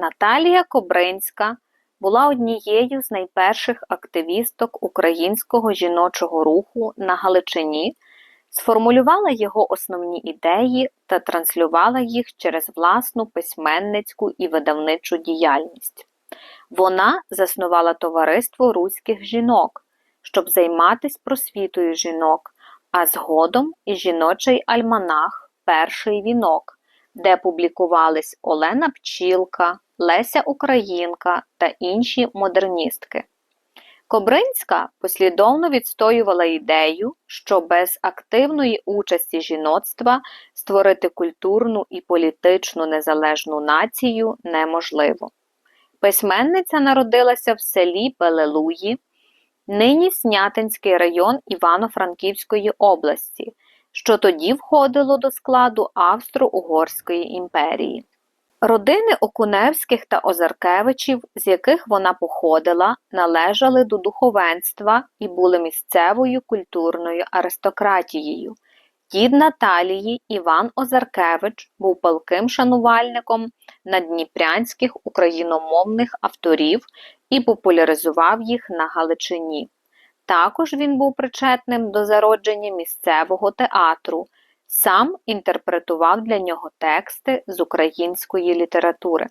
Наталія Кобринська була однією з найперших активісток українського жіночого руху на Галичині, сформулювала його основні ідеї та транслювала їх через власну письменницьку і видавничу діяльність. Вона заснувала товариство руських жінок, щоб займатися просвітою жінок, а згодом і жіночий альманах Перший вінок, де публікувались Олена Пчілка, Леся Українка та інші модерністки. Кобринська послідовно відстоювала ідею, що без активної участі жіноцтва створити культурну і політичну незалежну націю неможливо. Письменниця народилася в селі Пелелуї, нині Снятинський район Івано-Франківської області, що тоді входило до складу Австро-Угорської імперії. Родини Окуневських та Озаркевичів, з яких вона походила, належали до духовенства і були місцевою культурною аристократією. Дід Наталії Іван Озаркевич був палким шанувальником наддніпрянських україномовних авторів і популяризував їх на Галичині. Також він був причетним до зародження місцевого театру, сам інтерпретував для нього тексти з української літератури.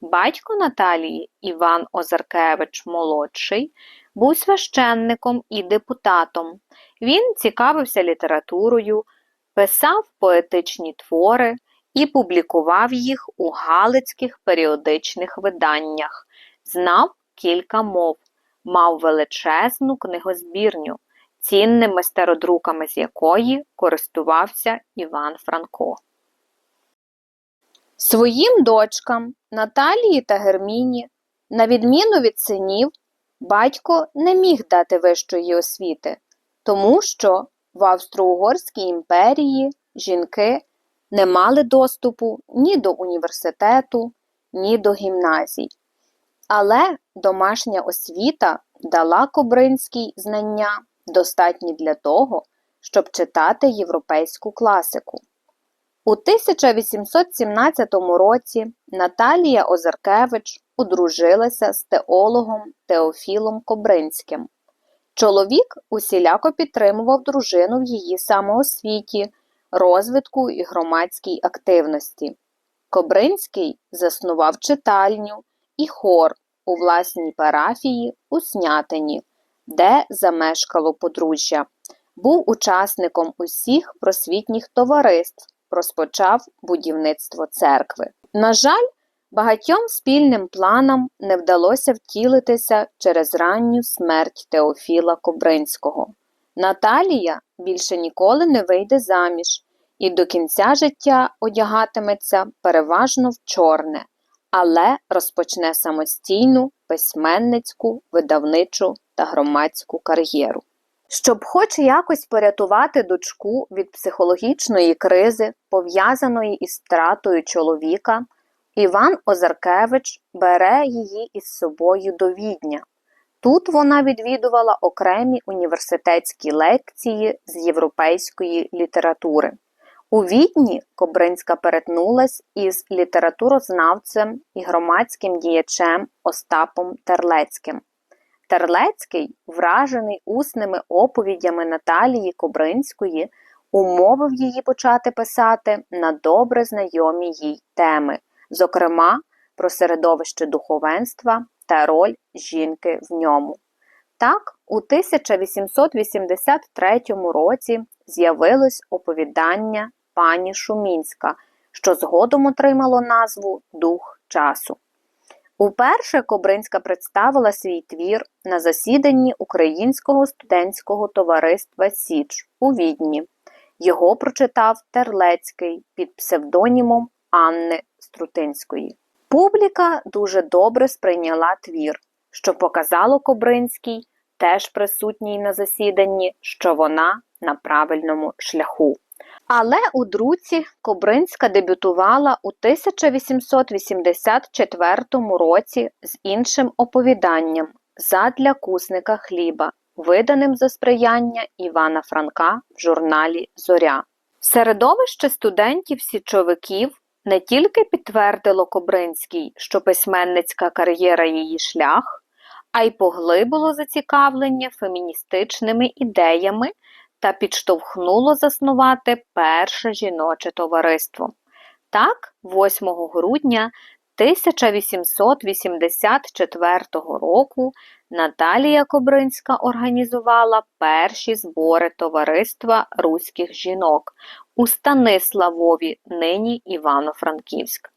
Батько Наталії Іван Озаркевич молодший був священником і депутатом. Він цікавився літературою, писав поетичні твори і публікував їх у галицьких періодичних виданнях, знав кілька мов, мав величезну книгозбірню, цінними стародруками з якої користувався Іван Франко. Своїм дочкам Наталії та Герміні, на відміну від синів, батько не міг дати вищої освіти, тому що в Австро-Угорській імперії жінки не мали доступу ні до університету, ні до гімназій. Але домашня освіта дала Кобринській знання, достатні для того, щоб читати європейську класику. У 1817 році Наталія Озаркевич одружилася з теологом Теофілом Кобринським. Чоловік усіляко підтримував дружину в її самоосвіті, розвитку і громадській активності. Кобринський заснував читальню і хор у власній парафії у Снятині, де замешкало подружжя. Був учасником усіх просвітніх товариств, розпочав будівництво церкви. На жаль, багатьом спільним планам не вдалося втілитися через ранню смерть Теофіла Кобринського. Наталія більше ніколи не вийде заміж і до кінця життя одягатиметься переважно в чорне, але розпочне самостійну письменницьку, видавничу та громадську кар'єру. Щоб хоч якось порятувати дочку від психологічної кризи, пов'язаної із втратою чоловіка, Іван Озаркевич бере її із собою до Відня. Тут вона відвідувала окремі університетські лекції з європейської літератури. У Відні Кобринська перетнулась із літературознавцем і громадським діячем Остапом Терлецьким. Терлецький, вражений усними оповідями Наталії Кобринської, умовив її почати писати на добре знайомі їй теми, зокрема про середовище духовенства та роль жінки в ньому. Так, у 1883 році з'явилось оповідання пані Шумінська, що згодом отримало назву Дух часу. Уперше Кобринська представила свій твір на засіданні Українського студентського товариства Січ у Відні. Його прочитав Терлецький під псевдонімом Анни Струтинської. Публіка дуже добре сприйняла твір, що показало Кобринській, теж присутній на засіданні, що вона на правильному шляху. Але у друці Кобринська дебютувала у 1884 році з іншим оповіданням Задля кусника хліба, виданим за сприяння Івана Франка в журналі Зоря. Середовище студентів-січовиків не тільки підтвердило Кобринський, що письменницька кар'єра її шлях, а й поглибило зацікавлення феміністичними ідеями та підштовхнуло заснувати перше жіноче товариство. Так, 8 грудня 1884 року Наталія Кобринська організувала перші збори товариства руських жінок у Станиславові, нині Івано-Франківськ.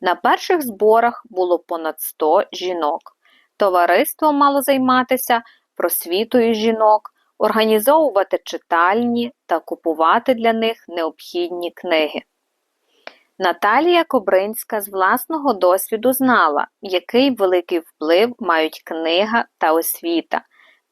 На перших зборах було понад 100 жінок. Товариство мало займатися просвітою жінок, організовувати читальні та купувати для них необхідні книги. Наталія Кобринська з власного досвіду знала, який великий вплив мають книга та освіта,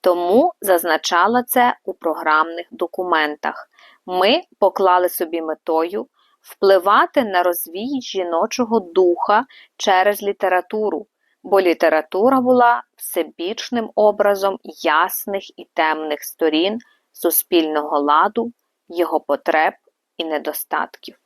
тому зазначала це у програмних документах. Ми поклали собі метою впливати на розвій жіночого духа через літературу, бо література була всебічним образом ясних і темних сторін суспільного ладу, його потреб і недостатків.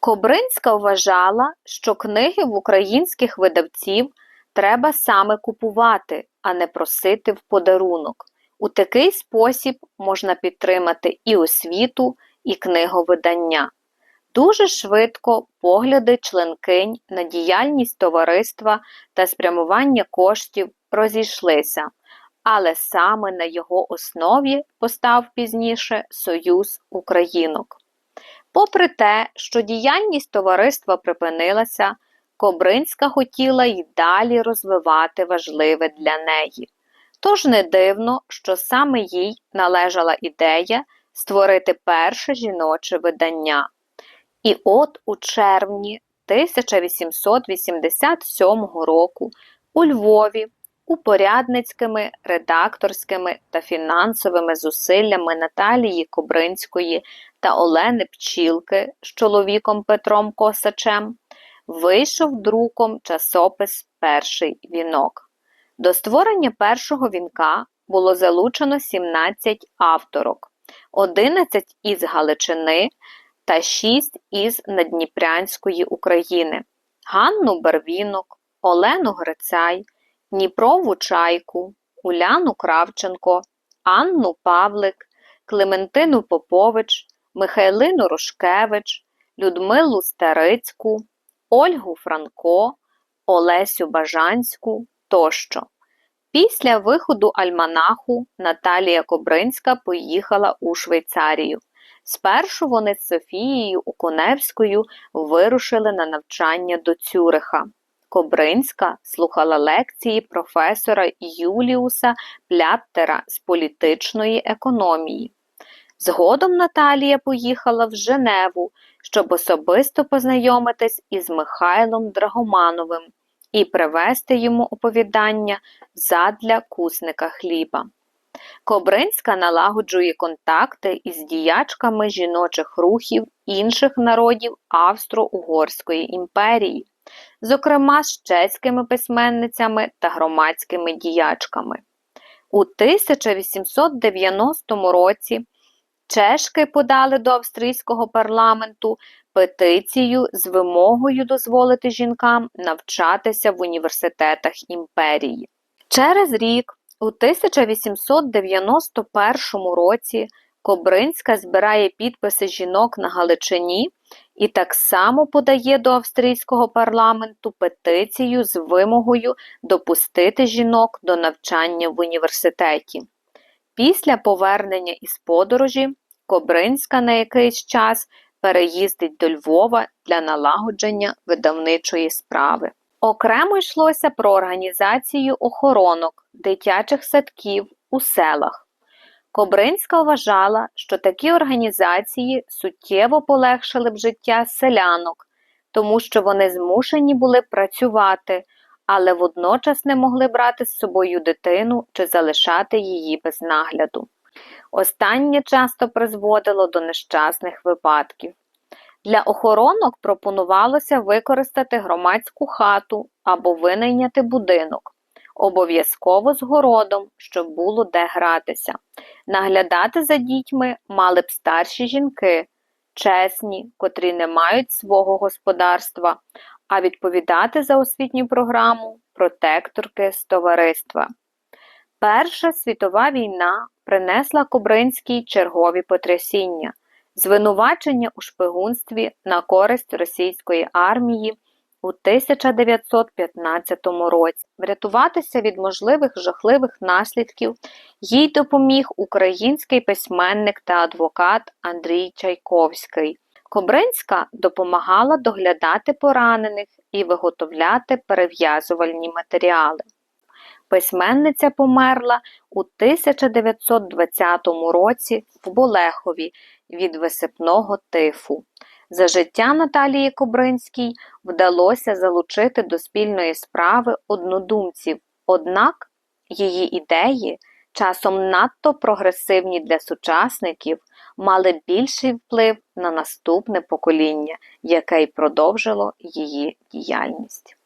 Кобринська вважала, що книги в українських видавців треба саме купувати, а не просити в подарунок. У такий спосіб можна підтримати і освіту, і книговидання. Дуже швидко погляди членкинь на діяльність товариства та спрямування коштів розійшлися, але саме на його основі постав пізніше Союз Українок. Попри те, що діяльність товариства припинилася, Кобринська хотіла й далі розвивати важливе для неї. Тож не дивно, що саме їй належала ідея створити перше жіноче видання. І от у червні 1887 року у Львові упорядницькими, редакторськими та фінансовими зусиллями Наталії Кобринської та Олени Пчілки з чоловіком Петром Косачем вийшов друком часопис Перший вінок. До створення першого вінка було залучено 17 авторок, 11 із Галичини та 6 із Надніпрянської України, Ганну Барвінок, Олену Грицай, Дніпрову Чайку, Уляну Кравченко, Анну Павлик, Клементину Попович, Михайлину Рушкевич, Людмилу Старицьку, Ольгу Франко, Олесю Бажанську тощо. Після виходу Альманаху Наталія Кобринська поїхала у Швейцарію. Спершу вони з Софією Уконевською вирушили на навчання до Цюриха. Кобринська слухала лекції професора Юліуса Пляттера з політичної економії. Згодом Наталія поїхала в Женеву, щоб особисто познайомитись із Михайлом Драгомановим і привезти йому оповідання задля кусника хліба. Кобринська налагоджує контакти із діячками жіночих рухів інших народів Австро-Угорської імперії, зокрема з чеськими письменницями та громадськими діячками. У 1890 році чешки подали до австрійського парламенту петицію з вимогою дозволити жінкам навчатися в університетах імперії. Через рік, у 1891 році, Кобринська збирає підписи жінок на Галичині і так само подає до австрійського парламенту петицію з вимогою допустити жінок до навчання в університеті. Після повернення із подорожі Кобринська на якийсь час переїздить до Львова для налагодження видавничої справи. Окремо йшлося про організацію охоронок дитячих садків у селах. Кобринська вважала, що такі організації суттєво полегшили б життя селянок, тому що вони змушені були працювати, але водночас не могли брати з собою дитину чи залишати її без нагляду. Останнє часто призводило до нещасних випадків. Для охоронок пропонувалося використати громадську хату або винайняти будинок, обов'язково з городом, щоб було де гратися. Наглядати за дітьми мали б старші жінки, чесні, котрі не мають свого господарства, а відповідати за освітню програму протекторки з товариства. Перша світова війна принесла Кобринській чергові потрясіння, звинувачення у шпигунстві на користь російської армії у 1915 році. Врятуватися від можливих жахливих наслідків їй допоміг український письменник та адвокат Андрій Чайковський. Кобринська допомагала доглядати поранених і виготовляти перев'язувальні матеріали. Письменниця померла у 1920 році в Болехові від висипного тифу. За життя Наталії Кобринській вдалося залучити до спільної справи однодумців, однак її ідеї, часом надто прогресивні для сучасників, мали більший вплив на наступне покоління, яке й продовжило її діяльність.